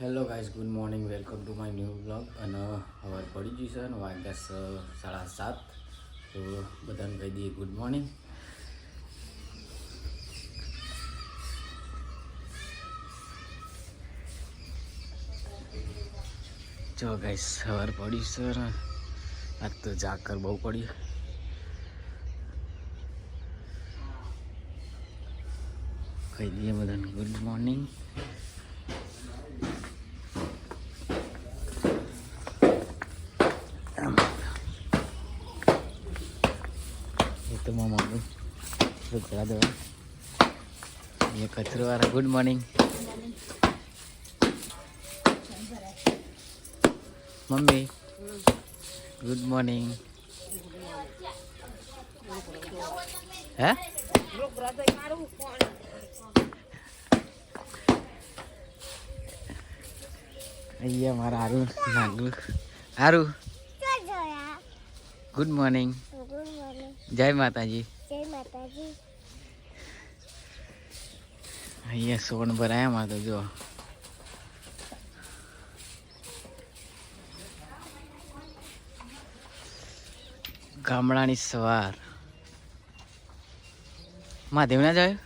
Hello guys good morning welcome to my new blog અને હવે પડી ગયું છે અને વાગ્યા સાડા સાત. તો બધાને કહી દઈએ ગુડ મોર્નિંગ જો ગાઈસ સવાર પડી સર આજ તો જાકર બહુ પડી કહી દઈએ બધાને ગુડ મોર્નિંગ એ તો મામા કરા દેવા એ કચરો વાળા good morning mummy good morning hey અહીંયા મારા હારું નાગલું હારું ગુડ મોર્નિંગ જય માતાજી અહીંયા સોન ભરાયા માં તો જો. ગામડાની સવાર. મહાદેવ ના જાય?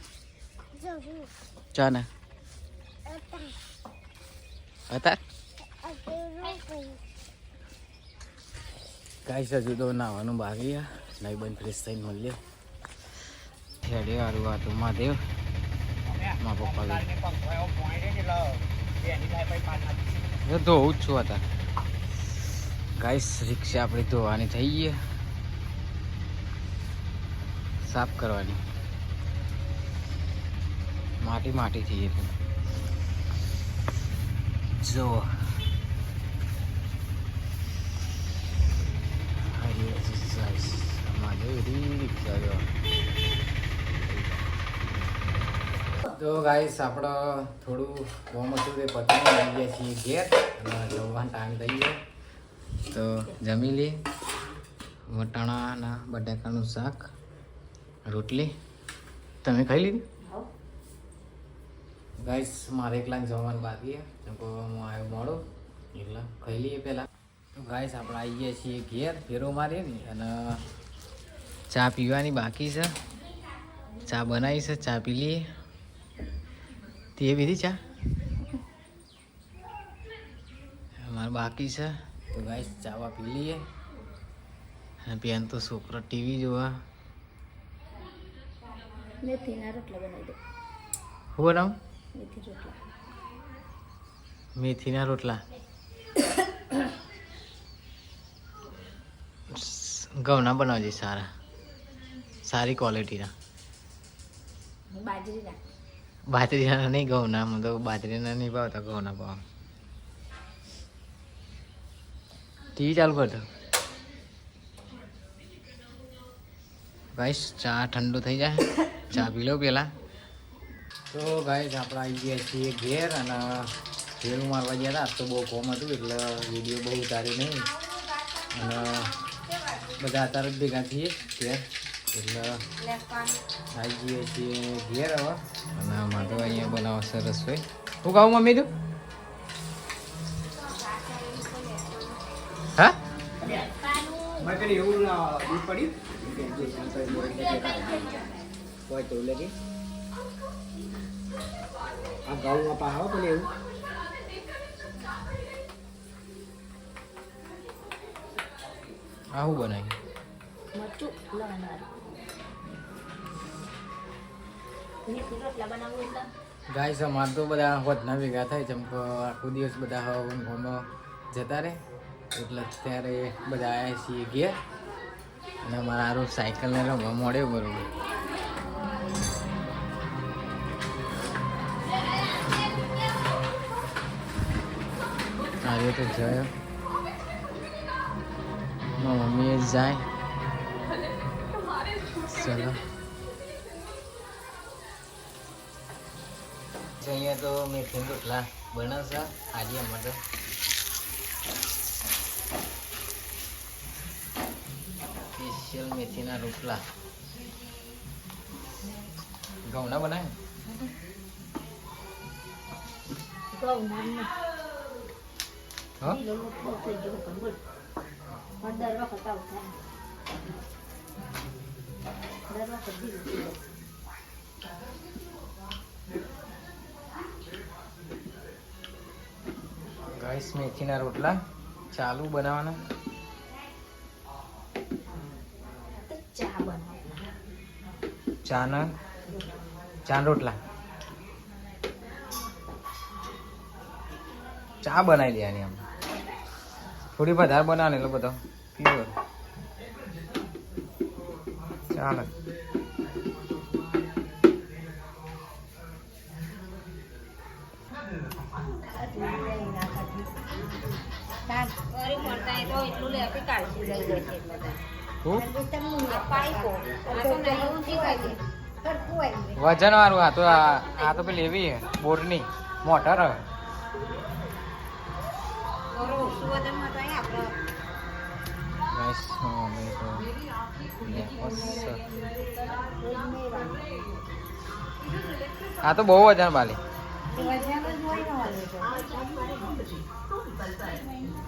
ચા ને હતા. કાંઈ સજુ તો નાવાનું બાકી નહીં બંધ ફ્રેશ થઈને મળીએ. હેડે હારું આ તો મહાદેવ મા પપ્પા ધોવું જ છું હતા ગાઈસ, રિક્ષા આપણી ધોવાની થઈ ગઈ સાફ કરવાની. માટી માટી થઈ ગઈ જો. તો ગાઈસ આપણે થોડું કોમ હતું તે પતંગ આવી ગયા છીએ ઘેર. અને જમવાનો ટાઈમ થઈ ગયો. તો જમી લઈએ. વટાણાના બટાકાનું શાક રોટલી. તમે ખાઈ લીધી? ગાઈસ મારે એકલા જમવાનું બાકી કેમ કે હું આવ્યો મોડો. એટલે ખાઈ લઈએ પહેલાં. તો ગાઈસ આપણે આવી ગયા છીએ ઘેર. ફેરો મારીએ ને અને ચા પીવાની બાકી છે. ચા બનાવી છે ચા પી લઈએ. તે પીધી ચા? મારે બાકી છે. તો ગાઈસ ચાવા પી લઈએ. અને પેન તો છોકરો ટીવી જોવા. મેથીના રોટલા બનાવી દો હું બનાવું? મેથી રોટલા. મેથીના રોટલા. ઘઉંના બનાવજે સારા. સારી ક્વોલિટીના બાજરીના બાજરીના નહીં ઘઉંના મને તો બાજરીના નહીં ભાવતા ઘઉંના ભાવ. ટીવી ચાલુ કરતો ભાઈ ચા ઠંડુ થઈ જાય. ચા પી લો પેલા. તો ભાઈ આપણે આવી ગયા છીએ ઘેર અને ઘેરું મારવા ગયા હતા. તો બહુ કોમ હતું, એટલે વીડિયો બહુ ઉતારી નહીં. અને બધા અત્યારે ભેગા થઈએ ઘેર. એટલે આવી જઈએ છીએ ઘેર હવે. અને આમાં તો અહીંયા બનાવો સરસ હોય. શું કહું મમ્મી તું? હા? મારે એવું લગે આ ઘઉં પા આવો પેલે એવું. આ શું બનાવ્યું? મરચું ગાય છે અમારે તો બધા વધના ભેગા થાય જેમ કે આખો દિવસ બધા ઊંઘોમાં જતા રહે. એટલે ત્યારે બધા આવ્યા છીએ ગયા અને અમારા સાયકલને રમવા મળ્યો બરોબર આવ્યો તો જયો. મમ્મીએ જાય. ચલો. અહીંયા તો મેથી રોટલા બનાવશે આજે અમારે સ્પેશિયલ મેથીના રોટલા ઘઉંના બનાવે ઘઉં નાનું હા ઢીલો લોટ બહુ થઈ ગયો પણ બોલ પણ દર વખત ગાઈસ મેથીના રોટલા ચાલુ બનાવવાના. ચાના ચાન રોટલા. ચા બનાવી દેવાની આમ. થોડી વધારે બનાવવાની એટલો બધો પ્યોર ચાલે મળતા વજન વાળું આ તો આ તો પેલી એવી બોરની. મોટર આ તો બહુ વજન Guys, વજન.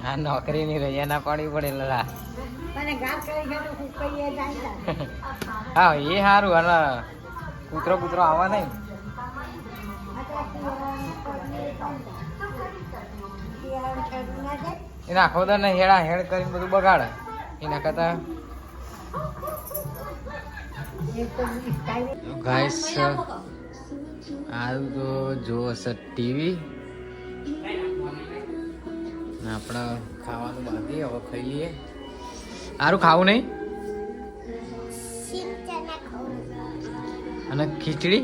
આ નોકરી ની રહી એના પાડવી પડે એટલે હા એ સારું અને કૂતરો કૂતરો આવવા નહીં. એના ખોદર ને હેડા હેડ કરીને બધું બગાડે. એના કરતા. ગાઈસ આવું તો જો સર ટીવી. આપણે ખાવાનું બાકી, હવે ખાઈ લઈએ. સારું ખાવું નહીં? અને ખીચડી?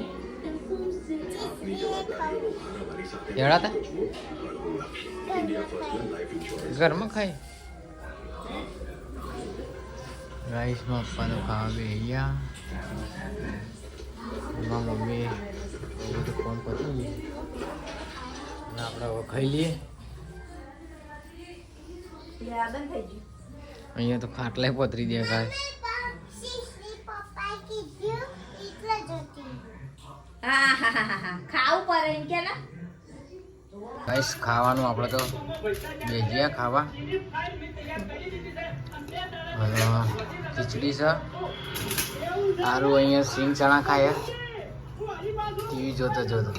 જડાતા ઘરમાં ખાઈ રાઈસમાં પપ્પાનું ખાવા બે અહીંયા મમ્મી બધું ફોન પતી આપણે હવે ખાઈ લઈએ. અહીંયા તો ખાટલાય પતરી દે ભાઈ ગાઈસ ખાવાનું આપણે તો બેજ્યા ખાવા. અને ખીચડી છે. સારું અહીંયા સિંગ ચણા ખાય. ટીવી જોતો જોતો.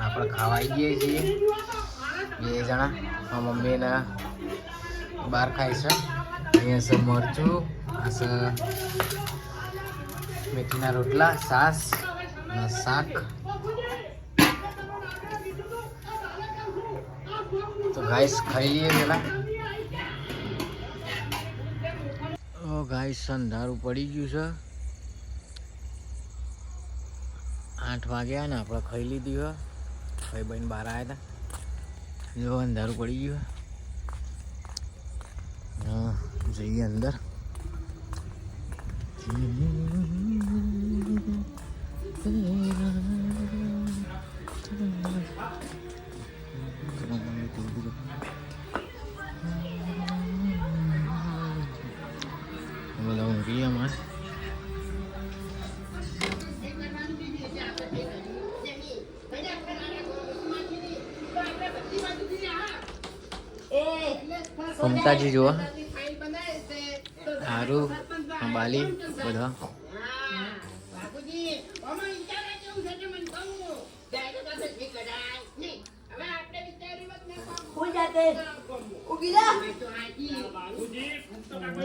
આપણે ખાવા આવી ગઈએ છીએ. બે જણા. આ મમ્મી ને બહાર ખાય છે. અહીંયા છે મરચું, આ છે મેથીના રોટલા સાસ શાક. તો ગાઈસ ખાઈ લઈએ પેલા ગાઈસ અંધારું પડી ગયું છે. આઠ વાગ્યા ને આપણે ખાઈ લીધી હોય ભાઈ બહેન બહાર આવ્યા હતા. જો અંધારું પડી ગયું હા જઈએ અંદર. મમતાજી જુઓ. હારું બાલી બધા.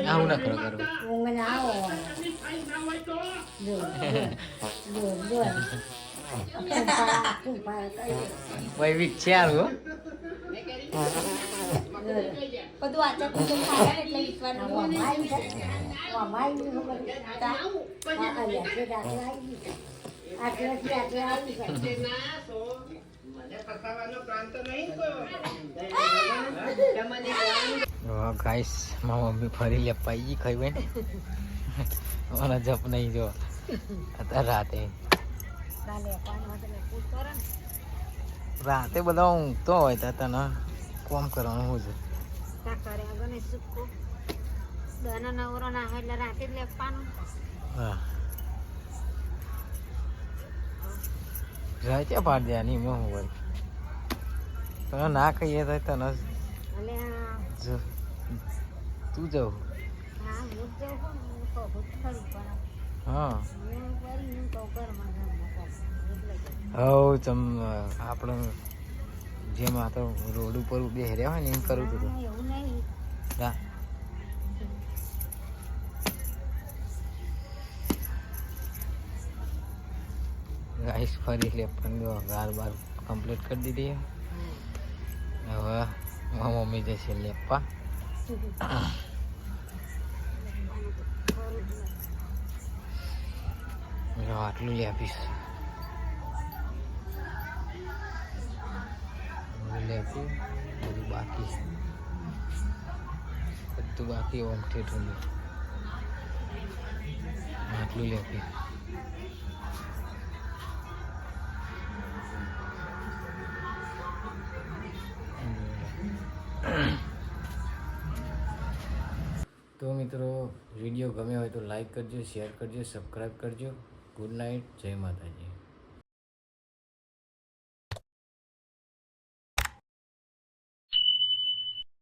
આવું કરો. કરો ઊંઘ ના આવો બધું આચાર પૂજન ખાય એટલે વિશ્વાનું ગાઈસ મારા મમ્મી ફરી લે પાઈ ખાઈ મને જપ નહીં જો અત્યારે રાતે. રાતે બધા ઊંઘતો હોય તો તને. કોમ કરવાનું હું છે. નવરો ના હોય એટલે રાતે જ લેવાનું. હા. જાય ત્યાં પાડ દે આની એમાં હું તને ના કહીએ તો તને તું જવું હા. હવ ચમ આપણે જેમ આ તો રોડ ઉપર બે રહ્યા હોય ને એમ કરું તું. ના, ગાઈસ ફરી લે પણ જો ગાર બાર કમ્પ્લીટ કરી દીધી. હવે મમ્મી જશે લેપા આટલું લે લેપું બધું બાકી છે. બધું બાકી ઓમ ઠેઠું આટલું લેપી તો મિત્રો, વીડિયો ગમ્યો હોય તો લાઈક કરજો શેર કરજો સબસ્ક્રાઈબ કરજો. ગુડ નાઇટ જય માતાજી.